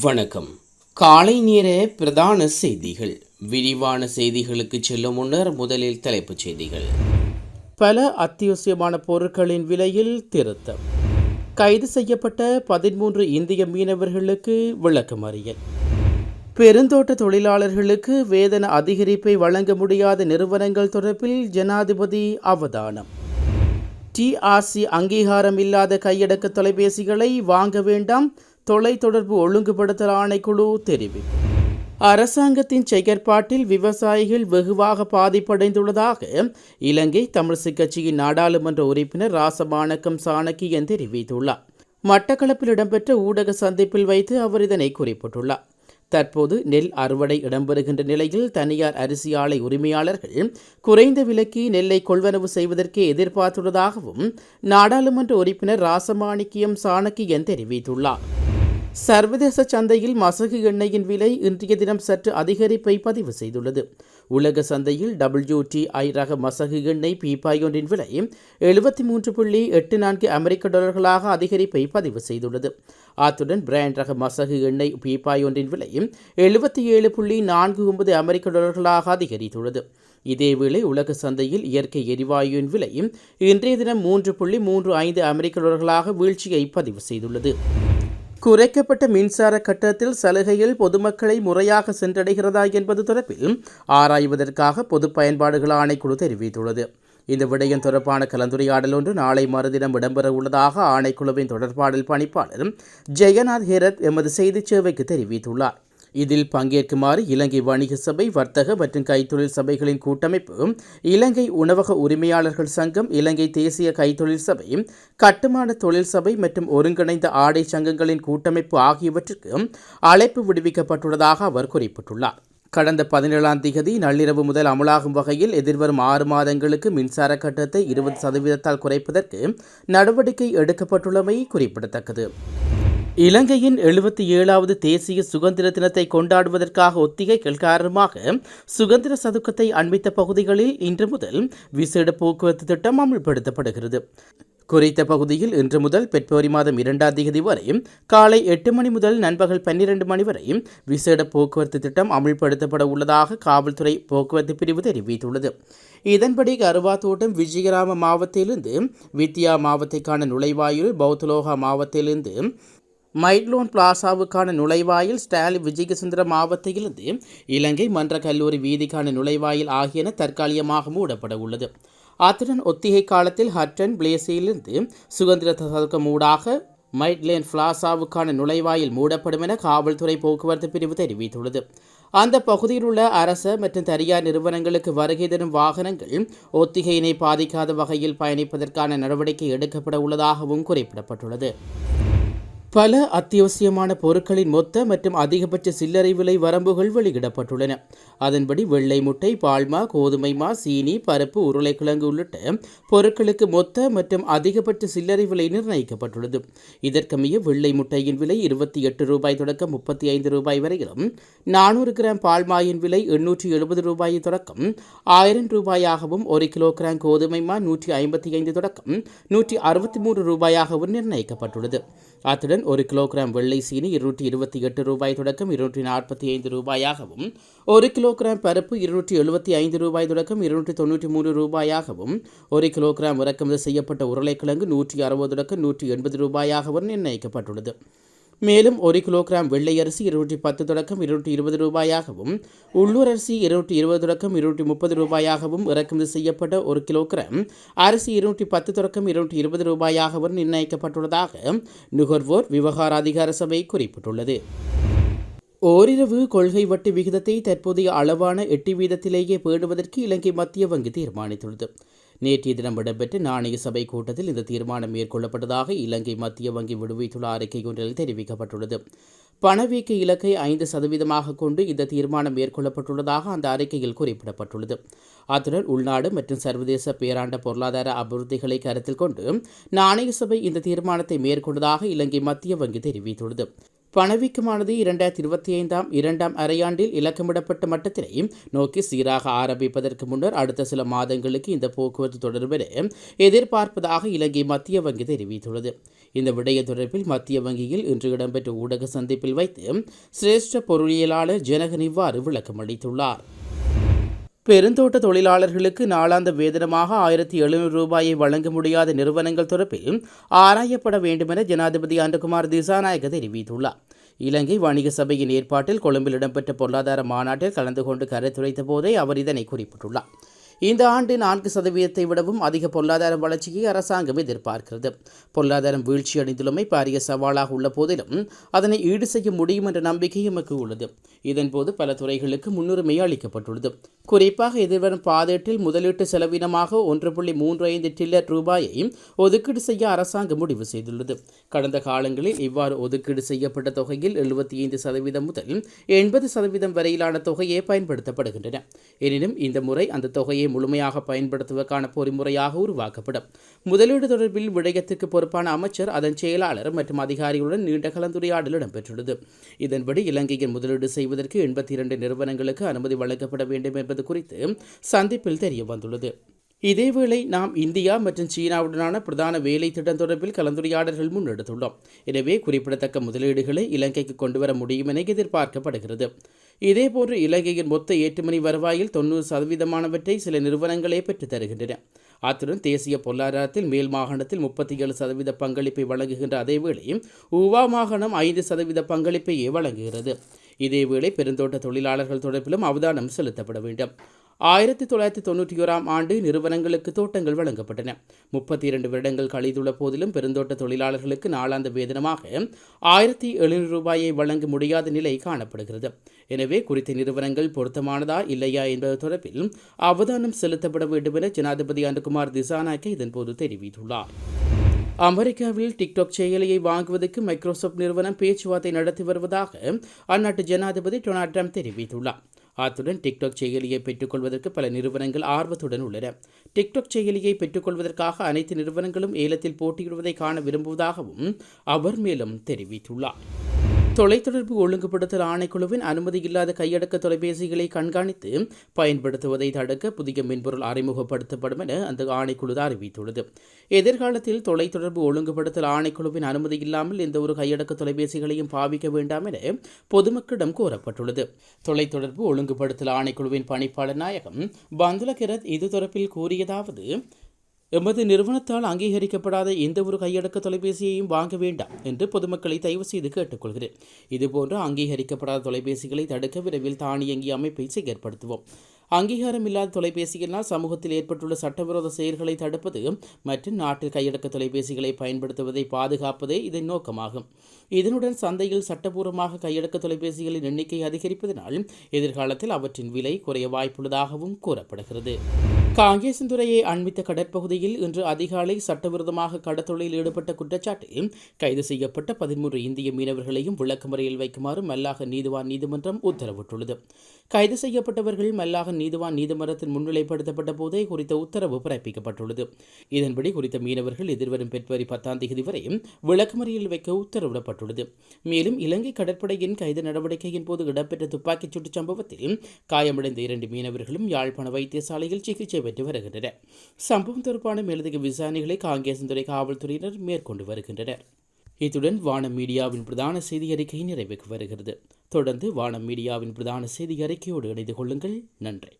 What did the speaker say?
வணக்கம். காலை நேர பிரதான செய்திகள். விரிவான செய்திகளுக்கு செல்லும் முன்னர் முதலில் தலைப்புச் செய்திகள். பல அத்தியாவசியமான பொருட்களின் விலையில் திருத்தம். கைது செய்யப்பட்ட பதிமூன்று இந்திய மீனவர்களுக்கு விளக்கமறியல் பெருந்தோட்ட தொழிலாளர்களுக்கு வேதன அதிகரிப்பை வழங்க முடியாத நிறுவனங்கள் தொடர்பில் ஜனாதிபதி அவதானம். டிஆர்சி அங்கீகாரம் இல்லாத கையடக்க தொலைபேசிகளை வாங்க வேண்டாம் தொலைத்தொடர்பு ஒழுங்குபடுத்தல் ஆணைக்குழு தெரிவிப்பு. அரசாங்கத்தின் செயற்பாட்டில் விவசாயிகள் வெகுவாக பாதிப்படைந்துள்ளதாக இலங்கை தமிழிசை கட்சியின் நாடாளுமன்ற உறுப்பினர் ராசமாணக்கம் சாணக்கியன் தெரிவித்துள்ளார். மட்டக்களப்பில் இடம்பெற்ற ஊடக சந்திப்பில் வைத்து அவர் இதனை குறிப்பிட்டுள்ளார். தற்போது நெல் அறுவடை இடம்பெறுகின்ற நிலையில் தனியார் அரிசி ஆலை உரிமையாளர்கள் குறைந்த விலைக்கு நெல்லை கொள்வனவு செய்வதற்கே எதிர்பார்த்துள்ளதாகவும் நாடாளுமன்ற உறுப்பினர் ராசமாணிக்கியம் சாணக்கியன் தெரிவித்துள்ளார். சர்வதேச சந்தையில் மசகு எண்ணெயின் விலை இன்றைய தினம் சற்று அதிகரிப்பை பதிவு செய்துள்ளது. உலக சந்தையில் டபிள்யூடிஐ ரக மசகு எண்ணெய் பீப்பாய் ஒன்றின் விலை எழுபத்தி மூன்று புள்ளி எட்டு நான்கு அமெரிக்க டாலர்களாக அதிகரிப்பை பதிவு செய்துள்ளது. அத்துடன் பிராண்ட் ரக மசகு எண்ணெய் பீப்பாய் ஒன்றின் விலை எழுபத்தி ஏழு புள்ளி நான்கு ஒன்பது அமெரிக்க டாலர்களாக அதிகரித்துள்ளது. இதேவேளை உலக சந்தையில் இயற்கை எரிவாயுவின் விலையும் இன்றைய தினம் மூன்று புள்ளி மூன்று ஐந்து அமெரிக்க டாலர்களாக வீழ்ச்சியை பதிவு செய்துள்ளது. குறைக்கப்பட்ட மின்சார கட்டணத்தில் சலுகையில் பொதுமக்களை முறையாக சென்றடைகிறதா என்பது தொடர்பில் ஆராய்வதற்காக பொது பயன்பாடுகள் ஆணைக்குழு தெரிவித்துள்ளது. இந்த விடயம் தொடர்பான கலந்துரையாடல் ஒன்று நாளை மறுதினம் இடம்பெற உள்ளதாக ஆணைக்குழுவின் தொடர்பாடல் பணிப்பாளர் ஜெயநாத் ஹேரத் எமது செய்திச் சேவைக்கு தெரிவித்துள்ளார். இதில் பங்கேற்குமாறு இலங்கை வணிக சபை வர்த்தக மற்றும் கைத்தொழில் சபைகளின் கூட்டமைப்பு இலங்கை உணவக உரிமையாளர்கள் சங்கம் இலங்கை தேசிய கைத்தொழில் சபை கட்டுமான தொழில் சபை மற்றும் ஒருங்கிணைந்த ஆடை சங்கங்களின் கூட்டமைப்பு ஆகியவற்றுக்கு அழைப்பு விடுவிக்கப்பட்டுள்ளதாக அவர் குறிப்பிட்டுள்ளார். கடந்த பதினேழாம் தேதி நள்ளிரவு முதல் அமலாகும் வகையில் எதிர்வரும் ஆறு மாதங்களுக்கு மின்சார கட்டணத்தை இருபது சதவீதத்தால் குறைப்பதற்கு நடவடிக்கை எடுக்கப்பட்டுள்ளமை குறிப்பிடத்தக்கது. இலங்கையின் எழுபத்தி ஏழாவது தேசிய சுதந்திர தினத்தை கொண்டாடுவதற்காக ஒத்திகைகள் காரணமாக சுதந்திர சதுக்கத்தை அண்மித்த பகுதிகளில் இன்று முதல் விசேட போக்குவரத்து திட்டம் அமல்படுத்தப்படுகிறது. குறித்த பகுதியில் இன்று முதல் பிப்ரவரி மாதம் இரண்டாம் தேதி வரை காலை எட்டு மணி முதல் நண்பகல் பன்னிரண்டு மணி வரை விசேட போக்குவரத்து திட்டம் அமல்படுத்தப்பட உள்ளதாக காவல்துறை போக்குவரத்து பிரிவு தெரிவித்துள்ளது. இதன்படி கருவாத்தோட்டம் விஜயகிராம மாவட்டத்திலிருந்து வித்யா மாவட்டத்திற்கான நுழைவாயில் பௌத்தலோகா மாவட்டத்திலிருந்து மைட்லோன் பிளாசாவுக்கான நுழைவாயில் ஸ்டாலின் விஜயசுந்தர மாவட்டத்திலிருந்து இலங்கை மன்ற கல்லூரி வீதிக்கான நுழைவாயில் ஆகியன தற்காலிகமாக மூடப்பட உள்ளது. அத்துடன் ஒத்திகை காலத்தில் ஹட்டன் பிளேசியிலிருந்து சுதந்திர சதுக்கம் ஊடாக மைட்லேன் பிளாசாவுக்கான நுழைவாயில் மூடப்படும் என காவல்துறை போக்குவரத்து பிரிவு தெரிவித்துள்ளது. அந்த பகுதியில் உள்ள அரச மற்றும் தனியார் நிறுவனங்களுக்கு வருகை தரும் வாகனங்கள் ஒத்திகையினை பாதிக்காத வகையில் பயணிப்பதற்கான நடவடிக்கை எடுக்கப்பட உள்ளதாகவும் குறிப்பிடப்பட்டுள்ளது. பல அத்தியாவசியமான பொருட்களின் மொத்த மற்றும் அதிகபட்ச சில்லறை விலை வரம்புகள் வெளியிடப்பட்டுள்ளன. அதன்படி வெள்ளை முட்டை பால்மா கோதுமை மா சீனி பருப்பு உருளைக்கிழங்கு உள்ளிட்ட பொருட்களுக்கு மொத்த மற்றும் அதிகபட்ச சில்லறை விலை நிர்ணயிக்கப்பட்டுள்ளது. இதற்கமைய வெள்ளை முட்டையின் விலை இருபத்தி எட்டு ரூபாய் தொடக்கம் முப்பத்தி ஐந்து ரூபாய் வரையிலும் நானூறு கிராம் பால்மாயின் விலை எண்ணூற்றி எழுபது ரூபாய் தொடக்கம் ஆயிரம் ரூபாயாகவும் ஒரு கிலோ கிராம் கோதுமை மா நூற்றி ஐம்பத்தி ஐந்து தொடக்கம் நூற்றி அறுபத்தி மூன்று ரூபாயாகவும் நிர்ணயிக்கப்பட்டுள்ளது. அத்துடன் ஒரு கிலோகிராம் வெள்ளை சீனி இருநூற்றி இருபத்தி எட்டு ரூபாய் தொடக்கம் இருநூற்றி நாற்பத்தி ஐந்து ரூபாயாகவும். ஒரு கிலோகிராம் பருப்பு இருநூற்றி எழுபத்தி ஐந்து ரூபாய் தொடக்கம் இருநூற்றி தொண்ணூற்றி மூன்று ரூபாயாகவும். ஒரு கிலோகிராம் இறக்குமதி செய்யப்பட்ட உருளைக்கிழங்கு நூற்றி அறுபது தொடக்கம் நூற்றி எண்பது ரூபாயாகவும் நிர்ணயிக்கப்பட்டுள்ளது. மேலும் ஒரு கிலோகிராம் வெள்ளை அரிசி இருநூற்றி பத்து தொடக்கம் இருநூற்றி இருபது ரூபாயாகவும் உள்ளூர் அரிசி இருநூற்றி இருபது தொடக்கம் இருநூற்றி முப்பது ரூபாயாகவும் இறக்குமதி செய்யப்பட்ட ஒரு கிலோகிராம் அரிசி இருநூற்றி பத்து தொடக்கம் இருநூற்றி இருபது ரூபாயாகவும் நிர்ணயிக்கப்பட்டுள்ளதாக நுகர்வோர் விவகார அதிகார சபை குறிப்பிட்டுள்ளது. ஓரிரவு கொள்கை வட்டி விகிதத்தை தற்போதைய அளவான எட்டு வீதத்திலேயே பேணுவதற்கு இலங்கை மத்திய வங்கி தீர்மானித்துள்ளது. நேற்றைய தினம் இடம்பெற்ற நாணய சபை கூட்டத்தில் இந்த தீர்மானம் மேற்கொள்ளப்பட்டதாக இலங்கை மத்திய வங்கி விடுவித்துள்ள அறிக்கை ஒன்றில் தெரிவிக்கப்பட்டுள்ளது. பணவீக்க இலக்கை ஐந்து சதவீதமாக கொண்டு இந்த தீர்மானம் மேற்கொள்ளப்பட்டுள்ளதாக அந்த அறிக்கையில் குறிப்பிடப்பட்டுள்ளது. அத்துடன் உள்நாடு மற்றும் சர்வதேச பேராண்ட பொருளாதார அபிவிருத்திகளை கருத்தில் கொண்டு நாணய சபை இந்த தீர்மானத்தை மேற்கொண்டதாக இலங்கை மத்திய வங்கி தெரிவித்துள்ளது. பணவீக்கமானது இரண்டாயிரத்தி இருபத்தி ஐந்தாம் இரண்டாம் அரையாண்டில் இலக்கமிடப்பட்ட மட்டத்தினை நோக்கி சீராக ஆரம்பிப்பதற்கு முன்னர் அடுத்த சில மாதங்களுக்கு இந்த போக்குவரத்து தொடர்பில் எதிர்பார்ப்பதாக இலங்கை மத்திய வங்கி தெரிவித்துள்ளது. இந்த விடய தொடர்பில் மத்திய வங்கியில் இன்று இடம்பெற்ற ஊடக சந்திப்பில் வைத்து சிரேஷ்ட பொருளியலாளர் ஜனகன் இவ்வாறு விளக்கம் அளித்துள்ளார் பெருந்தோட்ட தொழிலாளர்களுக்கு நாளாந்த வேதனமாக ஆயிரத்தி எழுநூறு ரூபாயை வழங்க முடியாத நிறுவனங்கள் தொடர்பில் ஆராயப்பட வேண்டுமென ஜனாதிபதி அண்டகுமார் திசாநாயக தெரிவித்துள்ளார். இலங்கை வணிக சபையின் ஏற்பாட்டில் கொழும்பில் இடம்பெற்ற பொருளாதார மாநாட்டில் கலந்து கொண்டு கருத்துரைத்த போதே அவர் இதனை குறிப்பிட்டுள்ளார். இந்த ஆண்டு நான்கு சதவீதத்தை விடவும் அதிக பொருளாதார வளர்ச்சியை அரசாங்கம் எதிர்பார்க்கிறது. பொருளாதாரம் வீழ்ச்சியடைந்துள்ளமை பாரிய சவாலாக உள்ள போதிலும் அதனை ஈடு செய்ய முடியும் என்ற நம்பிக்கை எமக்கு உள்ளது. இதன்போது பல துறைகளுக்கு முன்னுரிமை அளிக்கப்பட்டுள்ளது. குறிப்பாக எதிர்வரும் பாதேட்டில் முதலீட்டு செலவினமாக ஒன்று புள்ளி மூன்று ஐந்து டில்லர் ரூபாயை ஒதுக்கீடு செய்ய அரசாங்கம் முடிவு செய்துள்ளது. கடந்த காலங்களில் இவ்வாறு ஒதுக்கீடு செய்யப்பட்ட தொகையில் எழுபத்தி ஐந்து சதவீதம் முதல் எண்பது சதவீதம் வரையிலான தொகையே பயன்படுத்தப்படுகின்றன. எனினும் இந்த முறை அந்த தொகையை முழுமையாக பயன்படுத்துவதற்கான பொறிமுறையாக உருவாக்கப்படும். முதலீடு தொடர்பில் விடயத்திற்கு பொறுப்பான அமைச்சர் அதன் செயலாளர் மற்றும் அதிகாரிகளுடன் நீண்ட கலந்துரையாடல் இடம்பெற்றுள்ளது. இதன்படி இலங்கையில் முதலீடு செய்வதற்கு எண்பத்தி இரண்டு நிறுவனங்களுக்கு அனுமதி வழங்கப்பட வேண்டும் என்பது குறித்து சந்திப்பில் தெரிய வந்துள்ளது இதேவேளை நாம் இந்தியா மற்றும் சீனாவுடனான பிரதான வேலை திட்டம் தொடர்பில் கலந்துரையாடல்கள் முன்னெடுத்துள்ளோம் எனவே குறிப்பிடத்தக்க முதலீடுகளை இலங்கைக்கு கொண்டுவர முடியும் என எதிர்பார்க்கப்படுகிறது. இதேபோன்று இலங்கையின் மொத்த ஏற்றுமதி வருவாயில் தொண்ணூறு சதவீதமானவற்றை சில நிறுவனங்களே பெற்றுத் தருகின்றன. அத்துடன் தேசிய பொருளாதாரத்தில் மேல் மாகாணத்தில் முப்பத்தி ஏழு சதவீத பங்களிப்பை வழங்குகின்ற அதேவேளை உவா மாகாணம் ஐந்து சதவீத பங்களிப்பையே வழங்குகிறது. இதேவேளை பெருந்தோட்ட தொழிலாளர்கள் தொடர்பிலும் அவதானம் செலுத்தப்பட வேண்டும். ஆயிரத்தி தொள்ளாயிரத்தி தொண்ணூற்றி ஓராம் ஆண்டு நிறுவனங்களுக்கு தோட்டங்கள் வழங்கப்பட்டன. முப்பத்தி இரண்டு வருடங்கள் கழித்துள்ள போதிலும் பெருந்தோட்ட தொழிலாளர்களுக்கு நாளாந்த வேதனமாக ஆயிரத்தி எழுநூறு ரூபாயை வழங்க முடியாத நிலை காணப்படுகிறது. எனவே குறித்த நிறுவனங்கள் பொருத்தமானதா இல்லையா என்பது தொடர்பில் அவதானம் செலுத்தப்பட வேண்டும் என ஜனாதிபதி அனுகுமார் திசாநாயக்க இதன்போது தெரிவித்துள்ளார். அமெரிக்காவில் டிக்டாக் செயலியை வாங்குவதற்கு மைக்ரோசாப்ட் நிறுவனம் பேச்சுவார்த்தை நடத்தி வருவதாக அந்நாட்டு ஜனாதிபதி டொனால்ட் ட்ரம்ப் தெரிவித்துள்ளார். அத்துடன் டிக்டாக் செயலியை பெற்றுக்கொள்வதற்கு பல நிறுவனங்கள் ஆர்வத்துடன் உள்ளன. டிக்டாக் செயலியை பெற்றுக்கொள்வதற்காக அனைத்து நிறுவனங்களும் ஏலத்தில் போட்டியிடுவதை காண விரும்புவதாகவும் அவர் மேலும் தெரிவித்துள்ளார். தொலைத்தொடர்பு ஒழுங்குபடுத்தல் ஆணைக்குழுவின் அனுமதி இல்லாத கையடக்க தொலைபேசிகளை கண்காணித்து பயன்படுத்துவதை தடுக்க புதிய மென்பொருள் அறிமுகப்படுத்தப்படும் என அந்த ஆணைக்குழு அறிவித்துள்ளது. எதிர்காலத்தில் தொலைத்தொடர்பு ஒழுங்குபடுத்தல் ஆணைக்குழுவின் அனுமதி இல்லாமல் எந்த ஒரு கையடக்க தொலைபேசிகளையும் பாவிக்க வேண்டாம் என பொதுமக்களிடம் கோரப்பட்டுள்ளது. தொலைத்தொடர்பு ஒழுங்குபடுத்தல் ஆணைக்குழுவின் பணிப்பாளர் நாயகம் பந்துல கிரத் இது தொடர்பில் கூறியதாவது எமது நிறுவனத்தால் அங்கீகரிக்கப்படாத எந்த ஒரு கையடக்க தொலைபேசியையும் வாங்க வேண்டாம் என்று பொதுமக்களை தயவு செய்து கேட்டுக்கொள்கிறேன். இதுபோன்ற அங்கீகரிக்கப்படாத தொலைபேசிகளை தடுக்க விரைவில் தானியங்கி அமைப்பை செயற்படுத்துவோம். அங்கீகாரம் இல்லாத தொலைபேசிகளால் சமூகத்தில் ஏற்பட்டுள்ள சட்டவிரோத செயல்களை தடுப்பது மற்றும் நாட்டில் கையடக்க தொலைபேசிகளை பயன்படுத்துவதை பாதுகாப்பதே இதன் நோக்கமாகும். இதனுடன் சந்தையில் சட்டபூர்வமாக கையடக்க தொலைபேசிகளின் எண்ணிக்கை அதிகரிப்பதனால் எதிர்காலத்தில் அவற்றின் விலை குறைய வாய்ப்புள்ளதாகவும் கூறப்படுகிறது. காங்கேசந்துறையை அண்மித்த கடற்பகுதியில் இன்று அதிகாலை சட்டவிரோதமாக கடத்தொழில் ஈடுபட்ட குற்றச்சாட்டில் கைது செய்யப்பட்ட பதிமூன்று இந்திய மீனவர்களையும் விளக்கமுறையில் வைக்குமாறு மல்லாக நீதிவான் நீதிமன்றம் உத்தரவிட்டுள்ளது. கைது செய்யப்பட்டவர்கள் மல்லாக நீதிவான் நீதிமன்றத்தில் முன்னிலைப்படுத்தப்பட்ட போதே குறித்த உத்தரவு பிறப்பிக்கப்பட்டுள்ளது. இதன்படி குறித்த மீனவர்கள் எதிர்வரும் பிப்ரவரி பத்தாம் தேதி வரை விளக்குமறியில் வைக்க உத்தரவிடப்பட்டுள்ளது. மேலும் இலங்கை கடற்படையின் கைது நடவடிக்கையின் போது இடம்பெற்ற துப்பாக்கிச் சூட்டு சம்பவத்தில் காயமடைந்த இரண்டு மீனவர்களும் யாழ்ப்பாண வைத்தியசாலையில் சிகிச்சை பெற்று வருகின்றனர். சம்பவம் தொடர்பான மேலதிக விசாரணைகளை காங்கேசந்துறை காவல்துறையினர் மேற்கொண்டு வருகின்றனர். இத்துடன் வானம் மீடியாவின் பிரதான செய்தி அறிக்கை நிறைவுக்கு வருகிறது. தொடர்ந்து வானம் மீடியாவின் பிரதான செய்தி அறிக்கையோடு இணைந்து கொள்ளுங்கள். நன்றி.